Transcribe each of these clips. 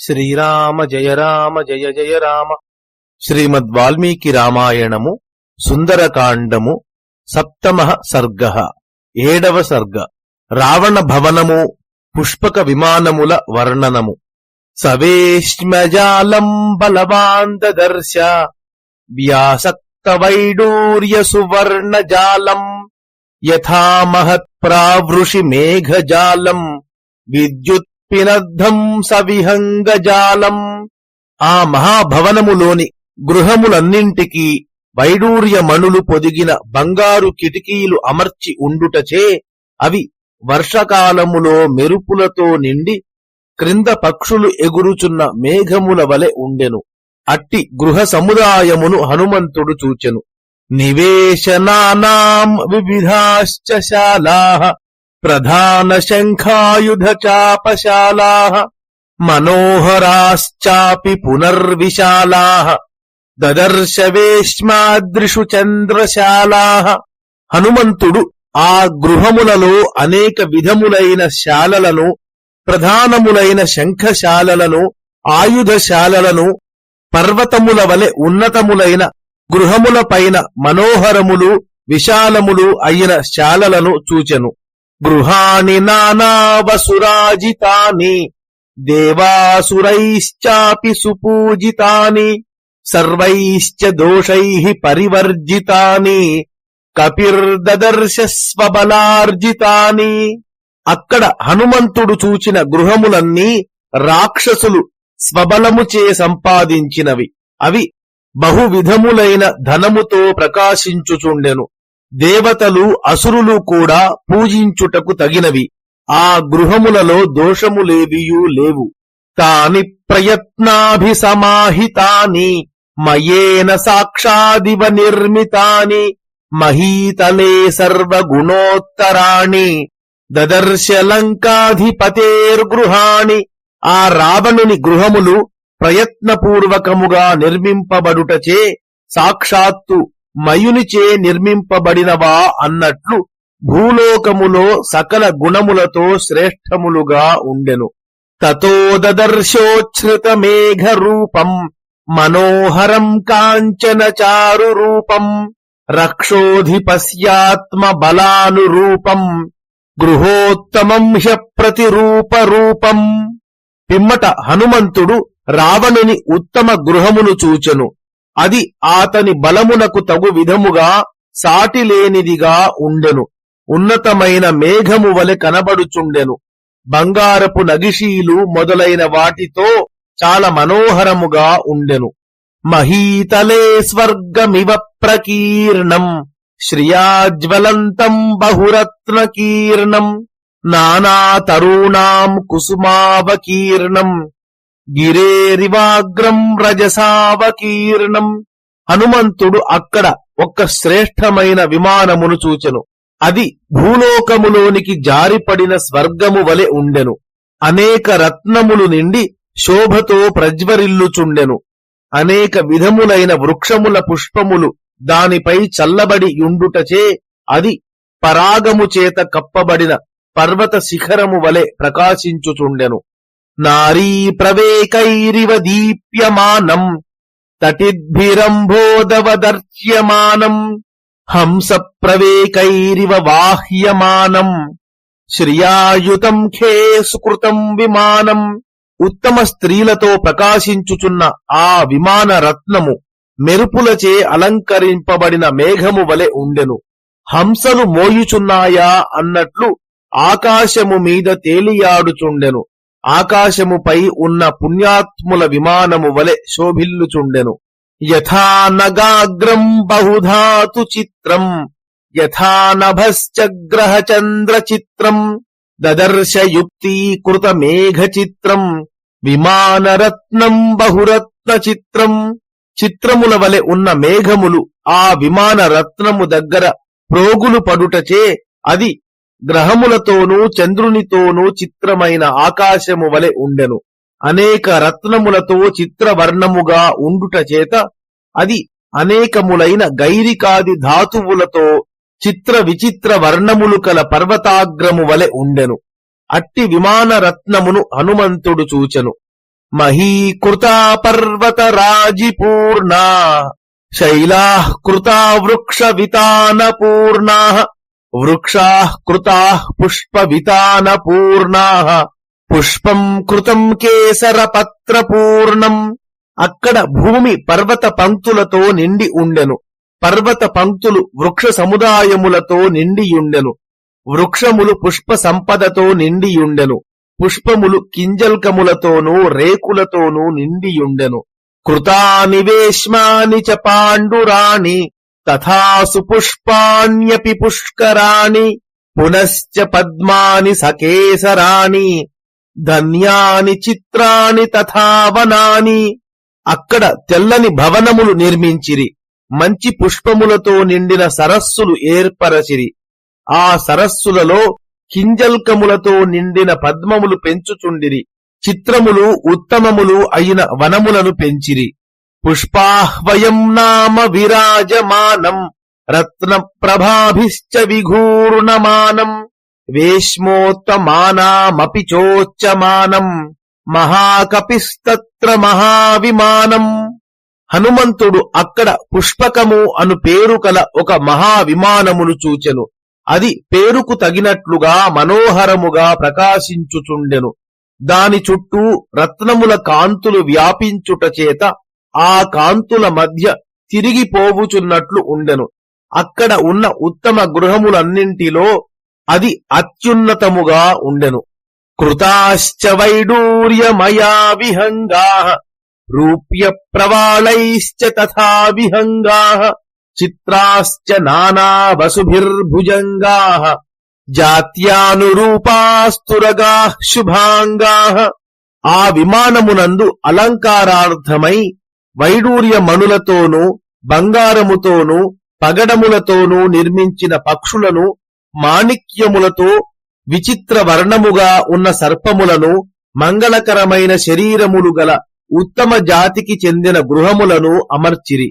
శ్రీరామ జయ రామ జయ జయ రామ. శ్రీమద్ వాల్మీకి రామాయణము సుందరకాండము సప్తమ సర్గ ఏడవ సర్గ రావణ భవనము పుష్పక విమానముల వర్ణనము. సవేష్మజాలం బలవాన్ వ్యాసక్త వైడూర్య సువర్ణ జాలం యథా మహత్ మేఘజాలం విద్యుత్ పినద్ధం సవిహంగజాలం. ఆ మహాభవనములోని గృహములన్నింటికీ వైడూర్యమణులు పొదిగిన బంగారు కిటికీలు అమర్చి ఉండుటచే అవి వర్షకాలములో మెరుపులతో నిండి క్రింద పక్షులు ఎగురుచున్న మేఘముల వలె ఉండెను. అట్టి గృహ సముదాయమును హనుమంతుడు చూచెను. నివేశనానాం వివిధాశ్చ ప్రధాన శంఖాయుధ చాపశాలా మనోహరాశ్చాపి పునర్విశాలా దదర్శవేష్మాదృషు చంద్రశాలా హనుమంతుడు ఆ గృహములలో అనేక విధములైన శాలలను ప్రధానములైన శంఖశాలలను ఆయుధశాలలను పర్వతముల వలె ఉన్నతములైన గృహముల పైన మనోహరములు విశాలములు అయిన శాలలను చూచెను గృహాణి నానావసురాజితాని దేవాసురైశ్చాపి సుపూజితాని సర్వైశ్చ దోషై పరివర్జితాని కపిర్దదర్శ స్వబలార్జితాని అక్కడ హనుమంతుడు చూచిన గృహములన్నీ రాక్షసులు స్వబలముచే సంపాదించినవి. అవి బహువిధములైన ధనముతో ప్రకాశించుచుండెను. దేవతలు అసురులు కూడా పూజించుటకు తగినవి. ఆ గృహములలో దోషములేవియూ లేవు. తాని ప్రయత్నాభిసమాహితాని మయేన సాక్షాదివ నిర్మితాని మహీతలే సర్వగుణోత్తరాణి దదర్శ లంకాధిపతేర్గృహాణి. ఆ రావణుని గృహములు ప్రయత్నపూర్వకముగా నిర్మింపబడుటచే సాక్షాత్తు మయునిచే నిర్మింపబడినవా అన్నట్లు భూలోకములో సకల గుణములతో శ్రేష్టములుగా ఉండెను. తతో మేఘ రూపం మనోహరం కాంచన చారు రూపం రక్షోధిపస్యాత్మ బలానురూపం గృహోత్తమం హ్య ప్రతిరూప రూపం పిమ్మట హనుమంతుడు రావణుని ఉత్తమ గృహమును చూచెను. అది ఆతని బలమునకు తగు విధముగా సాటిలేనిదిగా ఉండెను. ఉన్నతమైన మేఘము వలె కనబడుచుండెను. బంగారపు నగిషీలు మొదలైన వాటితో చాలా మనోహరముగా ఉండెను. మహీతలే స్వర్గమివ ప్రకీర్ణం. శ్రియాజ్వలంతం బహురత్నకీర్ణం నానాతరూణాం కుసుమావకీర్ణం గిరేరివాగ్రం రజసావకీర్ణం హనుమంతుడు అక్కడ ఒక్క శ్రేష్టమైన విమానమును చూచెను. అది భూలోకములోనికి జారిపడిన స్వర్గము వలె ఉండెను. అనేక రత్నములు నిండి శోభతో ప్రజ్వరిల్లుచుండెను. అనేక విధములైన వృక్షముల పుష్పములు దానిపై చల్లబడి యుండుటచే అది పరాగము చేత కప్పబడిన పర్వత శిఖరము వలె ప్రకాశించుచుండెను. నారీ ప్రవేకైరివ దీప్యమానం తటిద్భిరంభోదవదర్చ్యమానం హంస ప్రవేకైరివ వాహ్యమానం శ్రియాయుతం ఖే సుకృతం విమానం ఉత్తమ స్త్రీలతో ప్రకాశించుచున్న ఆ విమాన రత్నము మెరుపులచే అలంకరింపబడిన మేఘము వలె ఉండెను. హంసలు మోయుచున్నాయా అన్నట్లు ఆకాశము మీద తేలియాడుచుండెను. ఆకాశముపై ఉన్న పుణ్యాత్ముల విమానము వలె శోభిల్లుచుండెను. యథానగాగ్రం బహుధాతు చిత్రం యథా చంద్ర చిత్రం దదర్శయుక్తీకృత మేఘ చిత్రం విమానరత్నం బహురత్న చిత్రం. చిత్రముల వలె ఉన్న మేఘములు ఆ విమాన రత్నము దగ్గర ప్రోగులు పడుటచే అది గ్రహములతోనూ చంద్రునితోనూ చిత్రమైన ఆకాశము వలె ఉండెను. అనేక రత్నములతో చిత్రవర్ణముగా ఉండుట చేత అది అనేకములైన గైరికాది ధాతువులతో చిత్ర విచిత్ర వర్ణములు కల పర్వతాగ్రము వలె ఉండెను. అట్టి విమాన రత్నమును హనుమంతుడు చూచెను. మహీకృతా పర్వత రాజిపూర్ణ శైలా కృతా వృక్ష వితానపూర్ణా వృక్షా కృతా పూర్ణా పుష్పం కృతం కేసర పత్ర పూర్ణం అక్కడ భూమి పర్వత పంక్తులతో నిండి ఉండెను. పర్వత పంక్తులు వృక్ష సముదాయములతో నిండియుండెను వృక్షములు పుష్ప సంపదతో నిండియుండెను పుష్పములు కింజల్కములతోనూ రేకులతోనూ నిండియుండెను కృతాని వేష్మాని చ పాండురాణి తథాసు పుష్పాణ్యపి పుష్కరాణి పునశ్చ పద్మాని సకేసరాణి ధన్యాని చిత్రాని తథావనాని అక్కడ తెల్లని భవనములు నిర్మించిరి మంచి పుష్పములతో నిండిన సరస్సులు ఏర్పరచిరి. ఆ సరస్సులలో కింజల్కములతో నిండిన పద్మములు పెంచుచుండిరి చిత్రములు ఉత్తమములు అయిన వనములను పెంచిరి. పుష్పాహ్వయం నామ విరాజమానం రత్న ప్రభాభిశ్చ విఘూర్ణమానం వేష్మోత్తమానామపి చోచ్చమానం మహాకపిస్తత్ర మహావిమానం. హనుమంతుడు అక్కడ పుష్పకము అను పేరు కల ఒక మహావిమానమును చూచెను. అది పేరుకు తగినట్లుగా మనోహరముగా ప్రకాశించుచుండెను. దాని చుట్టూ రత్నముల కాంతులు వ్యాపించుట చేత ఆ కాంతుల మధ్య తిరిగిపోవుచున్నట్లు ఉండెను. అక్కడ ఉన్న ఉత్తమ గృహములన్నింటిలో అది అత్యున్నతముగా ఉండెను. కృతాశ్చ వైడూర్యమయా విహంగా రూప్య ప్రవాళైశ్చ తథా విహంగా చిత్రాశ్చ నానా వసుభిర్భుజంగా జాత్యానురూపాస్తురగా శుభాంగా. ఆ విమానమునందు అలంకారార్థమై వైడూర్య మణులతోనూ బంగారముతోనూ పగడములతోనూ నిర్మించిన పక్షులను మాణిక్యములతో విచిత్ర వర్ణముగా ఉన్న సర్పములను మంగళకరమైన శరీరములు గల ఉత్తమ జాతికి చెందిన గృహములను అమర్చిరి.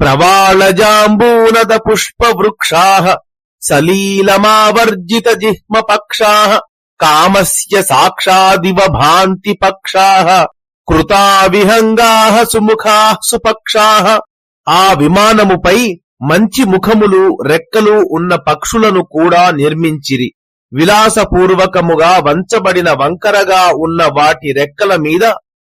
ప్రవాళజాంబూనద పుష్ప వృక్షా సలీలమావర్జిత జిహ్మ పక్షా కామస్య సాక్షాదివ భాంతి పక్షా. కృతావిహంగా సుముఖా సుపక్షా. ఆ విమానముపై మంచి ముఖములు రెక్కలు ఉన్న పక్షులను కూడా నిర్మించిరి. విలాసపూర్వకముగా వంచబడిన వంకరగా ఉన్న వాటి రెక్కల మీద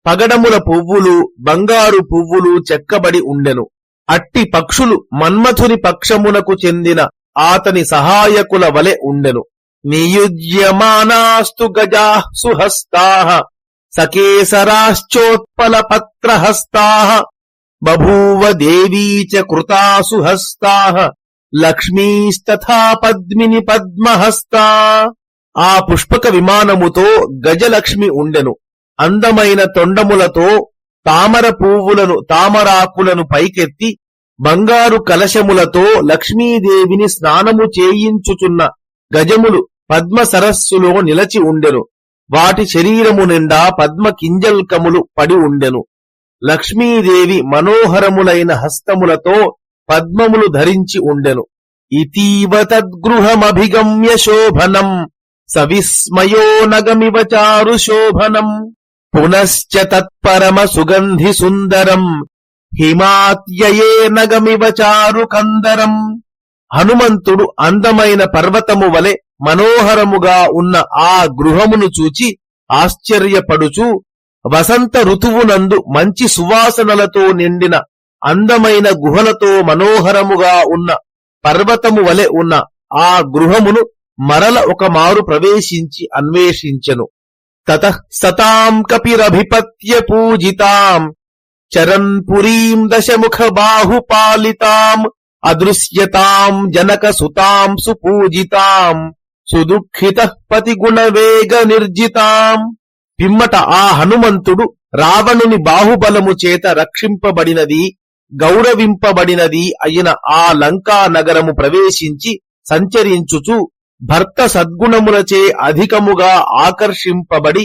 పగడముల పువ్వులు బంగారు పువ్వులు చెక్కబడి ఉండెను. అట్టి పక్షులు మన్మథుని పక్షమునకు చెందిన ఆతని సహాయకుల వలె ఉండెను. నియుజ్యమానాస్తు గజా సుహస్తా. సకేసరాశ్చోత్పల పత్రహస్తా బభూవ దేవీ చ కృతాసు హస్తా లక్ష్మీస్తథా పద్మిని పద్మహస్తా ఆ పుష్పక విమానముతో గజలక్ష్మి ఉండెను. అందమైన తొండములతో తామర పువ్వులను తామరాకులను పైకెత్తి బంగారు కలశములతో లక్ష్మీదేవిని స్నానము చేయించుచున్న గజములు పద్మ సరస్సులో నిలచి ఉండెను. వాటి శరీరము నిండా పద్మ కింజల్కములు పడి ఉండెను. లక్ష్మీదేవి మనోహరములైన హస్తములతో పద్మములు ధరించి ఉండెను. ఇతీవ తద్గృహమభిగమ్య శోభనం సవిస్మయో నగమివ చారు శోభనం. పునశ్చ తత్పరమ సుగంధి సుందరం హిమాత్యయే నగమివ చారు కందరం. హనుమంతుడు అందమైన పర్వతము వలె మనోహరముగా ఉన్న ఆ గృహమును చూచి ఆశ్చర్యపడుచు వసంత ఋతువునందు మంచి సువాసనలతో నిండిన అందమైన గుహలతో మనోహరముగా ఉన్న పర్వతము వలె ఉన్న ఆ గృహమును మరల ఒక మారు ప్రవేశించి అన్వేషించెను. తత సతాం కపిరభిపత్య పూజితాం. చరన్ పురీం దశముఖ బాహుపాలితాం. అదృశ్యతాం జనక సుతాం సుపూజితాం. సుదుఃఖిత పతిగుణ వేగ నిర్జితాం. పిమ్మట ఆ హనుమంతుడు రావణుని బాహుబలము చేత రక్షింపబడినది గౌరవింపబడినది అయిన ఆ లంకా నగరము ప్రవేశించి సంచరించుచు భర్త సద్గుణములచే అధికముగా ఆకర్షింపబడి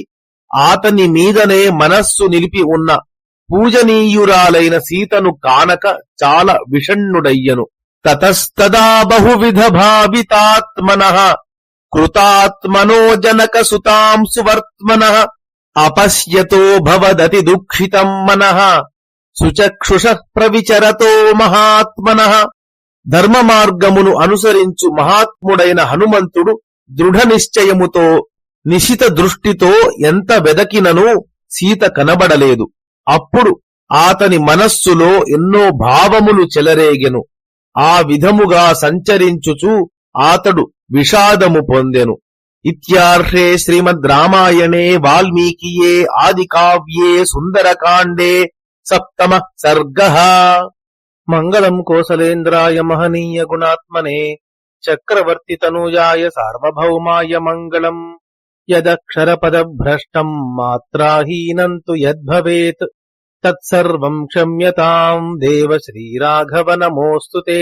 ఆతని మీదనే మనస్సు నిలిపి ఉన్న పూజనీయురాలైన సీతను కానక చాలా విషణ్ణుడయ్యను. తతస్తదా బహువిధ భావితాత్మన. కృతాత్మనో జనక సుతాం సువర్త్మన అపశ్యతో భవదతి దుఃఖితం మనః సుచక్షుష ప్రవిచరతో మహాత్మన ధర్మ మార్గమును అనుసరించు మహాత్ముడైన హనుమంతుడు దృఢ నిశ్చయముతో నిశిత దృష్టితో ఎంత వెదకినను సీత కనబడలేదు. అప్పుడు ఆతని మనస్సులో ఎన్నో భావములు చెలరేగెను. ఆ విధముగా సంచరించుచు ఆతడు విషాదము పొందెను. ఇత్యార్హే శ్రీమద్ రామాయణే వాల్మీకియే ఆది కావ్యే సుందరకాండే సప్తమ సర్గ. మంగళం కోసలేంద్రాయ మహనీయ గుణాత్మనే చక్రవర్తి తనూజాయ సార్వభౌమాయ మంగళం. యదక్షర యదక్షరపదభ్రష్టం మాత్రాహీనంతు యద్భవేత్ తత్సర్వం క్షమ్యతాం దేవ శ్రీరాఘవ నమోస్తుతే